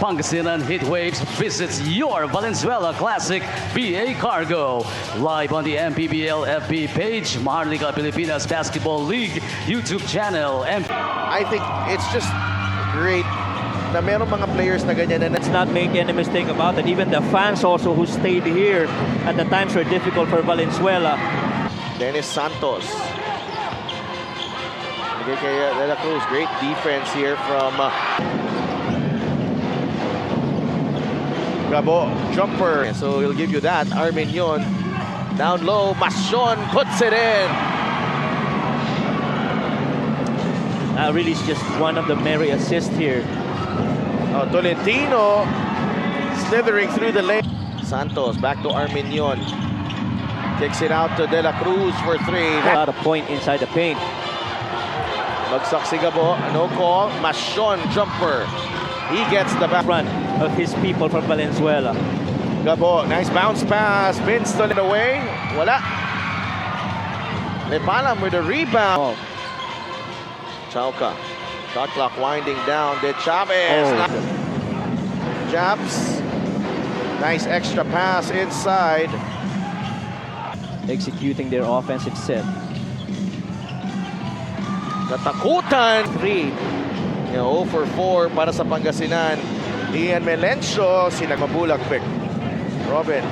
Pangasinan Heatwaves visits your Valenzuela Classic VA Cargo. Live on the MPBL FB page, Maharlika Pilipinas Basketball League YouTube channel, and I think it's just great na meron mga players na ganyan na Let's not make any mistake about it. Even the fans also who stayed here at the times were difficult for Valenzuela. Dennis Santos. Bigay kay uh, De La Cruz. Great defense here from uh, Gabo. Jumper. So he'll give you that. Arminion. Down low. Masion puts it in. Uh, really, it's just one of the merry assists here. Oh, Tolentino slithering through the lane. Santos back to Arminion. Kicks it out to De La Cruz for three. About a point inside the paint. Bagsak si Gabo. No call. Masion jumper. He gets the back. Front of his people from Valenzuela. Gabo, nice bounce pass. Vince stolen away. Wala. Lepalam with a rebound. Oh, Chauka. Shot clock winding down. De Chavez. Oh. Japs. Nice extra pass inside. executing their offensive set. Katakutan. Three. You know, 0 for 4 para sa Pangasinan. Ian Melencio, sila mabulak pick. Robin,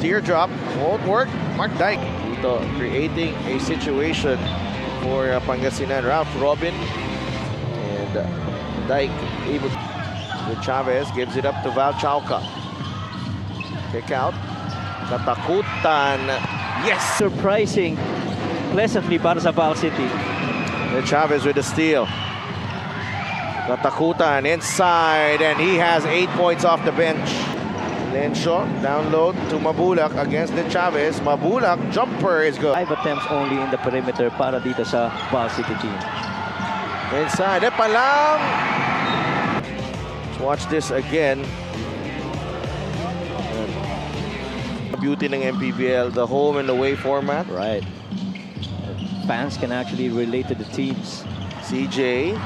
teardrop, won't work. Mark Dyke dito creating a situation for uh, Pangasinan. Ralph Robin and uh, Dyke able with Chavez gives it up to Val Chauca. Kick out. Katakutan. Yes! Surprising pleasantly para sa Val City. And Chavez with the steal. Katakutan inside, and he has eight points off the bench. Lencio download to Mabulak against the Chavez. Mabulak jumper is good. Five attempts only in the perimeter para dito sa Val City team. Inside, e palang. Let's watch this again. Beauty ng MPBL, the home and the away format. Right. Fans can actually relate to the teams. CJ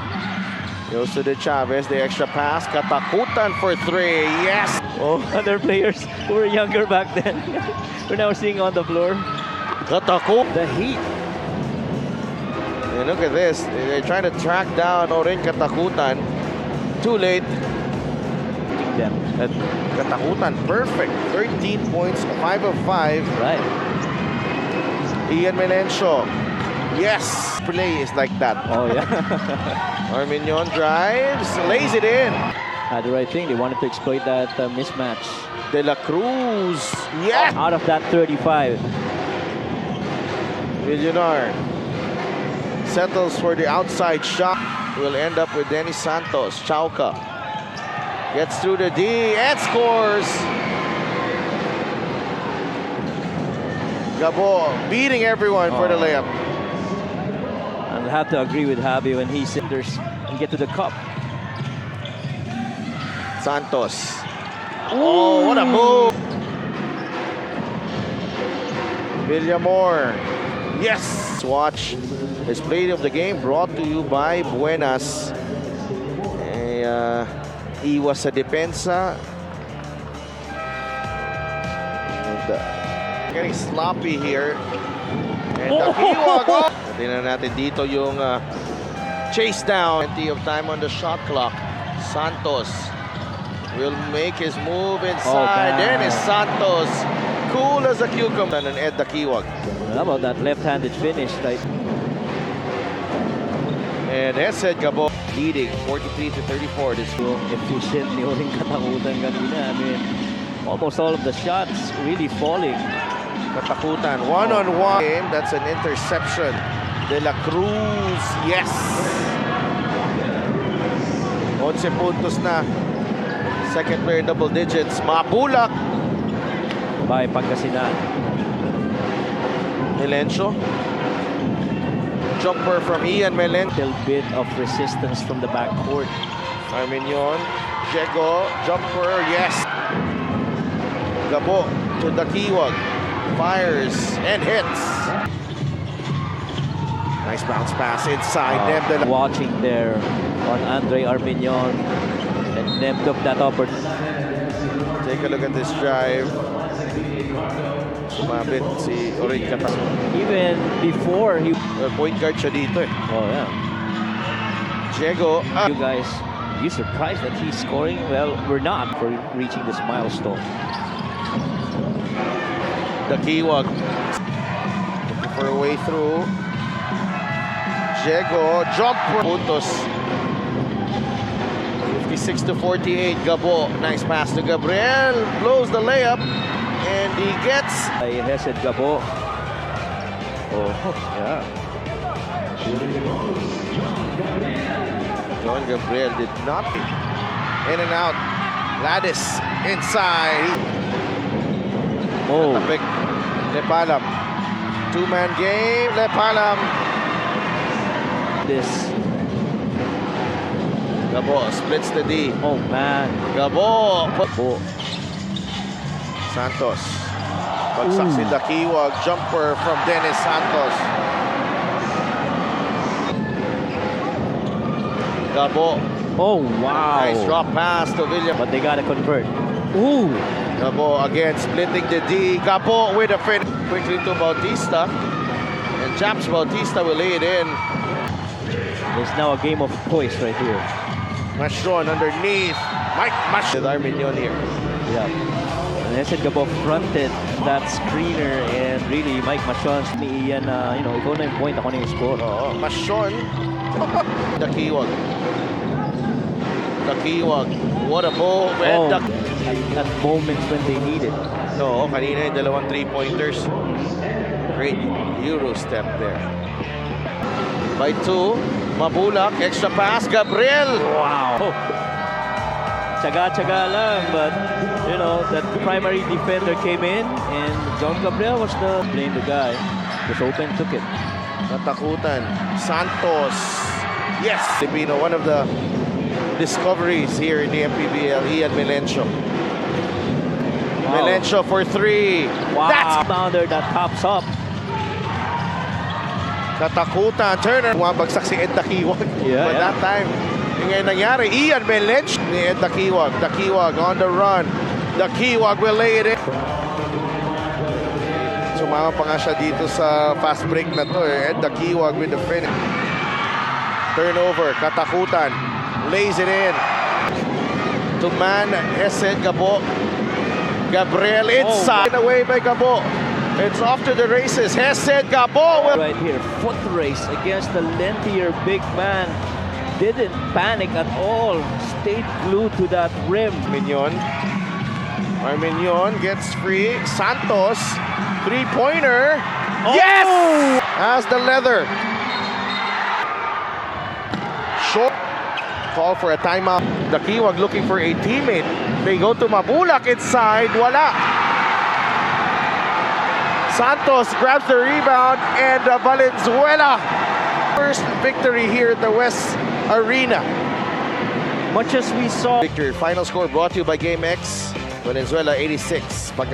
goes to the Chavez, the extra pass. Katakutan for three. Yes! Oh, other players who were younger back then. We're now seeing on the floor. Katakut. The Heat. And look at this. They're trying to track down Orin Katakutan. Too late. them. At Katakutan, perfect. 13 points, 5 of 5. Right. Ian Melencio. Yes! Play is like that. Oh, yeah. Arminion drives, lays it in. Had the right thing. They wanted to exploit that uh, mismatch. De La Cruz. Yes! Out of that 35. Villunar settles for the outside shot. Will end up with Dennis Santos. Chauca gets through the D and scores. Gabo beating everyone for the Oh. layup. And I have to agree with Javi when he said there's and get to the cup. Santos. Oh, what a move! Villamor. Yes! Watch this play of the game brought to you by Buenas. Eh, uh, iwas sa depensa. And, uh, getting sloppy here. And the Oh! Tingnan natin dito yung uh, chase down. Plenty of time on the shot clock. Santos will make his move inside. man. Dennis Santos, cool as a cucumber. And Ed Dakiwag. How about that left-handed finish? Like, And Esed Gabo leading 43 to 34. This yung efficient ni Oring katakutan kanina. I mean, almost all of the shots really falling. Katakutan one-on-one game. That's an interception. De La Cruz, yes. 11 puntos na. Second player double digits. Mabulak. by Pangasinan. Melencio. Jumper from Ian Melen. Little bit of resistance from the backcourt. Arminion. Diego. Jumper. Yes. Gabo to Dakiwag. Fires and hits. Nice bounce pass inside them. De La- Watching there on Andre Arminion. And them took that opportunity. Take a look at this drive. Sumabit si Orin Catas. Even before he, Well, point guard siya dito eh. oh yeah, Diego. Ah, you guys, you surprised that he's scoring? Well, we're not for reaching this milestone. the Kiwag. Looking for a way through. Diego. Jumper. Puntos. 56 to 48. Gabo. Nice pass to Gabriel. Blows the layup. And he gets By Hesed Gabo. Oh, yeah. John Gabriel did not. In and out. Ladis inside. Oh. Lepalam. Two-man game. Lepalam. This. Gabo splits the D. Oh man. Gabo. Oh, Santos. Bagsak si Dakiwag. Jumper from Dennis Santos. Gabo. oh wow. Nice drop pass to William. But they gotta convert. Ooh. Gabo again splitting the D. Gabo with a fin. Quickly to Bautista. And Chaps Bautista will lay it in. There's now a game of choice right here. Mashron underneath. Mike Mash. With Arminion here. Yeah. And Hesed Gabo fronted that screener and really Mike Machon ni Ian na, you know, ikaw na yung point, ako na yung score. Oh, oh, Oo. Mashron. Dakiwag. Dakiwag. What a move. Oh, Dak- at, at moments when they need it. Oo, kanina yung dalawang three-pointers. Great Euro step there. By two, Mabulak, extra pass, Gabriel. Wow. Tsaga-tsaga lang, but you know, that primary defender came in and John Gabriel was the blame the guy. Was open, took it. Natakutan, Santos. Yes! Filipino, one of the discoveries here in the MPBL, Ian Melencio. Wow. Melencio for three. Wow. That's Bounder that pops up. Katakutan, Turner. Bumabagsak si Ed Dakiwag. Yeah, But yeah. that time, yung ngayon nangyari, Ian Melencio ni Ed Dakiwag. Dakiwag on the run. Dakiwag will lay it in. Sumama pa nga siya dito sa fast break na to. Eh. Ed Dakiwag with the finish. Turnover, Katakutan. Lays it in. To man, Hesed Gabo. Gabriel inside. Away by Gabo. It's off to the races. Hesed Gabo will Right here, foot race against the lengthier big man. Didn't panic at all. Stayed glued to that rim. Arminion. Arminion gets free. Santos, three-pointer. Oh! Yes! As the leather. Short. Call for a timeout. The Kiwag looking for a teammate. They go to Mabulak inside. Wala. Santos grabs the rebound and uh, Valenzuela. First victory here at the West Arena. Much as we saw Victory. Final score brought to you by Game X. Valenzuela 86. Pagka